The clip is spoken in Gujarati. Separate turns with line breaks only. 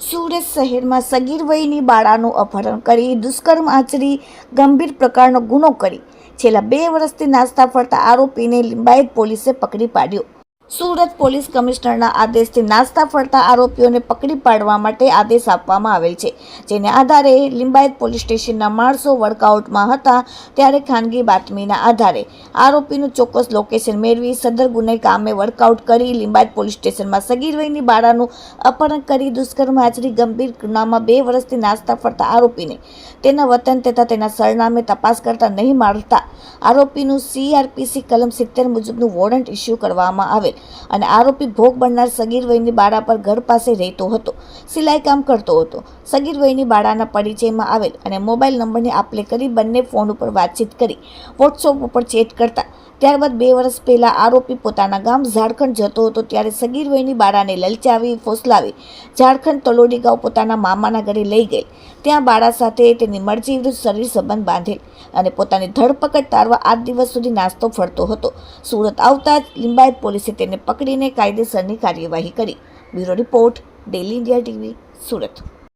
સુરત શહેરમાં સગીર વયની બાળાનું અપહરણ કરી દુષ્કર્મ આચરી ગંભીર પ્રકારનો ગુનો કરી. છેલ્લા બે વર્ષથી નાસ્તા ફરતા આરોપીને લિંબાયત પોલીસે પકડી પાડ્યો. સુરત પોલીસ કમિશનરના આદેશથી નાસ્તા ફરતા આરોપીઓને પકડી પાડવા માટે આદેશ આપવામાં આવેલ છે. જેને આધારે લિંબાયત પોલીસ સ્ટેશનના માણસો વર્કઆઉટમાં હતા ત્યારે ખાનગી બાતમીના આધારે આરોપીનું ચોક્કસ લોકેશન મેળવી સદર ગુને કામે વર્કઆઉટ કરી લિંબાયત પોલીસ સ્ટેશનમાં સગીર વયની બાળાનું અપહરણ કરી દુષ્કર્મ આચરી ગંભીર ગુનામાં બે વર્ષથી નાસ્તા ફરતા આરોપીને તેના વતન તથા તેના સરનામે તપાસ કરતા નહીં મળતા આરોપીનું સીઆરપીસી કલમ સિત્તેર મુજબનું વોરંટ ઇસ્યુ કરવામાં આવેલ. અને આરોપી ભોગ બનનાર સગીર વયની બાળા પર ઘર પાસે રહેતો હતો. સિલાઈ કામ કરતો હતો. સગીર વયની બાળાના પરિચયમાં આવેલ અને મોબાઈલ નંબરની આપલે કરી બંને ફોન ઉપર વાતચીત કરી. વોટ્સઅપ ઉપર ચેટ કરતા. ત્યારબાદ બે વર્ષ પહેલાં આરોપી પોતાના ગામ ઝારખંડ જતો હતો ત્યારે સગીર વયની બાળાને લલચાવી, ફોસલાવી, ઝારખંડ તલોડી ગાંવ પોતાના મામાના ઘરે લઈ ગઈ ત્યાં બાળા સાથે તેની મરજી વિરુદ્ધ શરીર સંબંધ બાંધેલ અને પોતાની ધરપકડ તારવા આજ દિવસ સુધી નાસ્તો ફરતો હતો. સુરત આવતા જ લિંબાયત પોલીસે તેને પકડીને કાયદેસરની કાર્યવાહી કરી. Bureau report daily India TV Surat.